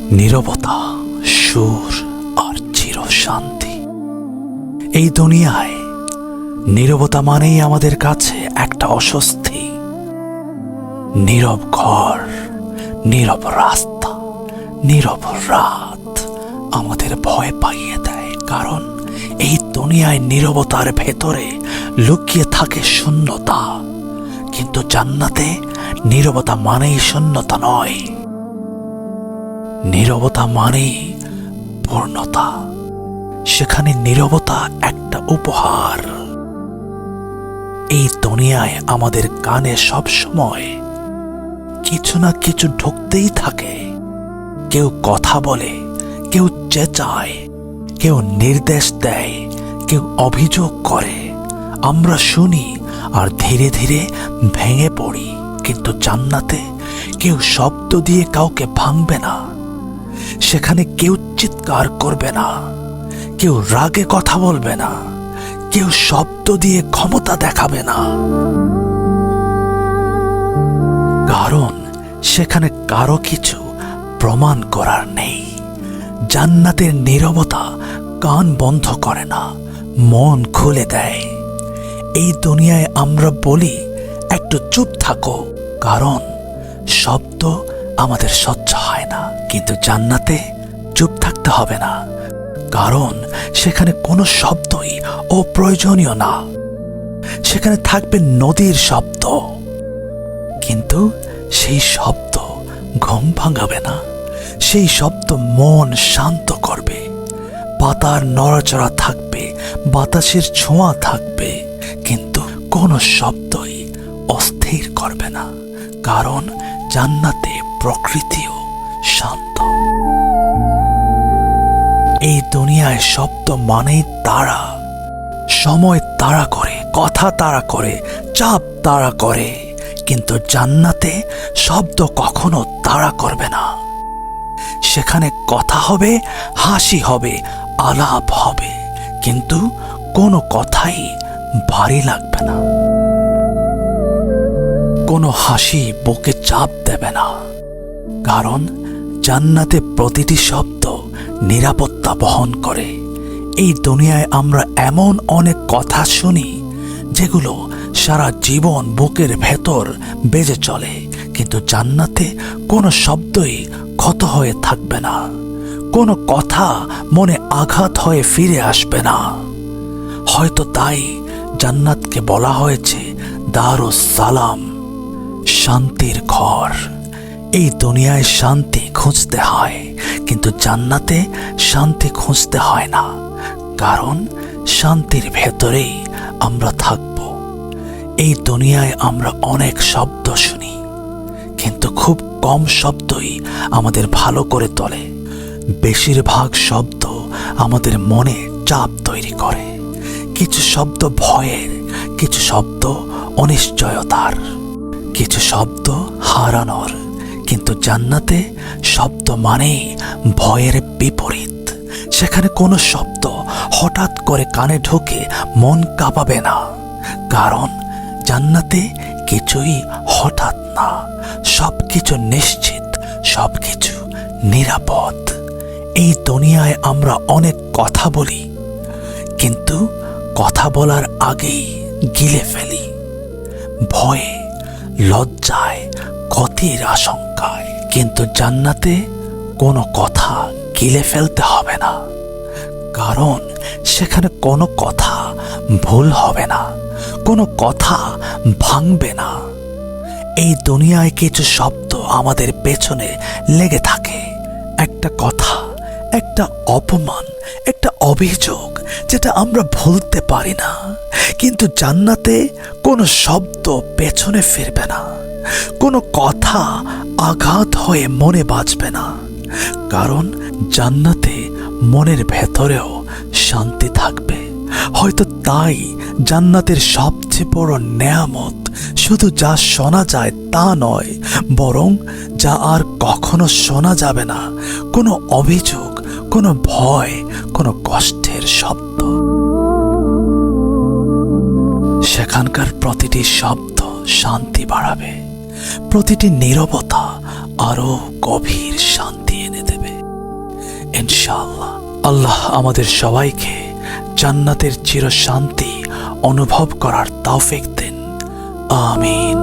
নীরবতা, সুর আর চির শান্তি এই দুনিয়ায় নীরবতা মানেই আমাদের কাছে একটা অস্বস্তি। নীরব ঘর, নীরব রাস্তা, নীরব রাত আমাদের ভয় পাইয়ে দেয়। কারণ এই দুনিয়ায় নীরবতার ভেতরে লুকিয়ে থাকে শূন্যতা। কিন্তু জান্নাতে নীরবতা মানেই শূন্যতা নয়। নীরবতা মানে পূর্ণতা। সেখানে নীরবতা একটা উপহার। এই দুনিয়ায় আমাদের কানে সব সময় কিছু না কিছু ঢুকতেই থাকে। কেউ কথা বলে, কেউ চেঁচায়, কেউ নির্দেশ দেয়, কেউ অভিযোগ করে। আমরা শুনি আর ধীরে ধীরে ভেঙে পড়ি, কিন্তু জান্নাতে কেউ শব্দ দিয়ে কাউকে ভাঙবে না। সেখানে কেউ চিৎকার করবে না, কেউ রাগে কথা বলবে না, কেউ শব্দ দিয়ে ক্ষমতা দেখাবে না। কারণ সেখানে কারও কিছু প্রমাণ করার নেই। জান্নাতের নীরবতা কান বন্ধ করে না, মন খুলে দেয়। এই দুনিয়ায় আমরা বলি, একটু চুপ থাকো, কারণ শব্দ আমাদের সহ্য হয় না। কিন্তু জান্নাতে চুপ থাকতে হবে না। কারণ সেখানে কোনো শব্দই অপ্রয়োজনীয় না। সেখানে থাকবে নদীর শব্দ। কিন্তু সেই শব্দ ঘুম ভাঙাবে না। সেই শব্দ মন শান্ত করবে। পাতার নড়াচড়া থাকবে, বাতাসের ছোঁয়া থাকবে। কিন্তু কোনো শব্দই অস্থির করবে না। কারণ জান্নাতে প্রকৃতিও শান্ত। এই দুনিয়ায় শব্দ মানেই তারা। সময় তাড়া করে, কথা তাড়া করে, চাপ তাড়া করে। কিন্তু জান্নাতে শব্দ কখনো তাড়া করবে না। সেখানে কথা হবে, হাসি হবে, আলাপ হবে। কিন্তু কোনো কথাই ভারী লাগবে না। কোনো হাসি বুকে চাপ দেবে না। কারণ জান্নাতে প্রতিটি শব্দ নিরাপত্তা বহন করে। এই দুনিয়ায় আমরা এমন অনেক কথা শুনি, যেগুলো সারা জীবন বুকের ভেতর বেজে চলে, কিন্তু জান্নাতে কোনো শব্দই ক্ষত হয়ে থাকবে না। কোনো কথা মনে আঘাত হয়ে ফিরে আসবে না। হয়তো তাই জান্নাতকে বলা হয়েছে, দারুস সালাম। শান্তির ঘর। এই দুনিয়ায় শান্তি খুঁজতে হয়, কিন্তু জান্নাতে শান্তি খুঁজতে হয় না, কারণ শান্তির ভেতরেই আমরা থাকব। এই দুনিয়ায় আমরা অনেক শব্দ শুনি, কিন্তু খুব কম শব্দই আমাদের ভালো করে তোলে। বেশিরভাগ শব্দ আমাদের মনে চাপ তৈরি করে। কিছু শব্দ ভয়ের, কিছু শব্দ অনিশ্চয়তার। কিছু শব্দ হারানোর, কিন্তু জান্নাতে শব্দ মানেই ভয়ের বিপরীত। সেখানে কোনো শব্দ হঠাৎ করে কানে ঢোকে মন কাঁপাবে না, কারণ জান্নাতে কিছুই হঠাৎ না। সব কিছু নিশ্চিত সব কিছু নিরাপদ। এই দুনিয়ায় আমরা অনেক কথা বলি, কিন্তু কথা বলার আগেই গিলে ফেলি। ভয়ে লজ্জায় ক্ষতির আশঙ্কায়। কিন্তু জান্নাতে কোনো কথা গিলে ফেলতে হবে না। কারণ সেখানে কোনো কথা ভুল হবে না, কোনো কথা ভাঙবে না। এই দুনিয়ায় কিছু শব্দ আমাদের পেছনে লেগে থাকে। একটা কথা, একটা অপমান, একটা অভিযোগ যেটা আমরা ভুলতে পারি না। কিন্তু জান্নাতে কোনো শব্দ পেছনে ফিরবে না। কোনো কথা আঘাত হয়ে মনে বাঁচবে না। কারণ জান্নাতে মনের ভেতরেও শান্তি থাকবে। হয়তো তাই জান্নাতের সবচেয়ে বড় নেয়ামত শুধু যা শোনা যায় তা নয়, বরং যা আর কখনো শোনা যাবে না। কোনো অভিযোগ, কোনো ভয়, কোনো কষ্টের শব্দ। সেখানকার প্রতিটি শব্দ শান্তি বাড়াবে। প্রতিটি নীরবতা আরও গভীর শান্তি এনে দেবে। ইনশাআল্লাহ, আল্লাহ আমাদের সবাইকে জান্নাতের চিরশান্তি অনুভব করার তৌফিক দিন। আমিন।